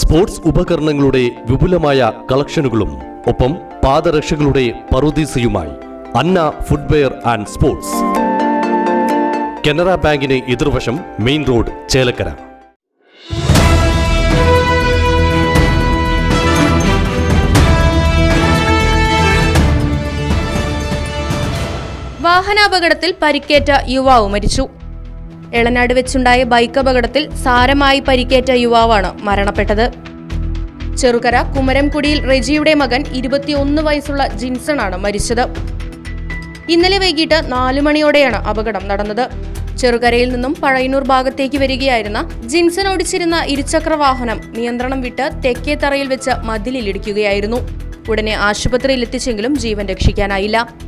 Sports ഉപകരണങ്ങളുടെ വിപുലമായ കളക്ഷനുകളും ഒപ്പം പാദരക്ഷകളുടെ പറുദീസയുമായി Anna footwear and sports. Canara ബാങ്കിന് എതിർവശം മെയിൻ റോഡ് ചേലക്കര. വാഹനാപകടത്തിൽ പരിക്കേറ്റ യുവാവ് മരിച്ചു. എളനാട് വെച്ചുണ്ടായ ബൈക്ക് അപകടത്തിൽ സാരമായി പരിക്കേറ്റ യുവാവാണ് മരണപ്പെട്ടത്. ചെറുകര കുമരംകുടിയിൽ റെജിയുടെ മകൻ ഇരുപത്തിയൊന്ന് വയസ്സുള്ള ജിൻസണാണ് മരിച്ചത്. ഇന്നലെ വൈകിട്ട് നാലു മണിയോടെയാണ് അപകടം നടന്നത്. ചെറുകരയിൽ നിന്നും പഴയന്നൂർ ഭാഗത്തേക്ക് വരികയായിരുന്ന ജിൻസൺ ഓടിച്ചിരുന്ന ഇരുചക്ര വാഹനം നിയന്ത്രണം വിട്ട് തെക്കേ തറയിൽ വെച്ച് മതിലിലിടിക്കുകയായിരുന്നു ഉടനെ ആശുപത്രിയിൽ എത്തിച്ചെങ്കിലും ജീവൻ രക്ഷിക്കാനായില്ല.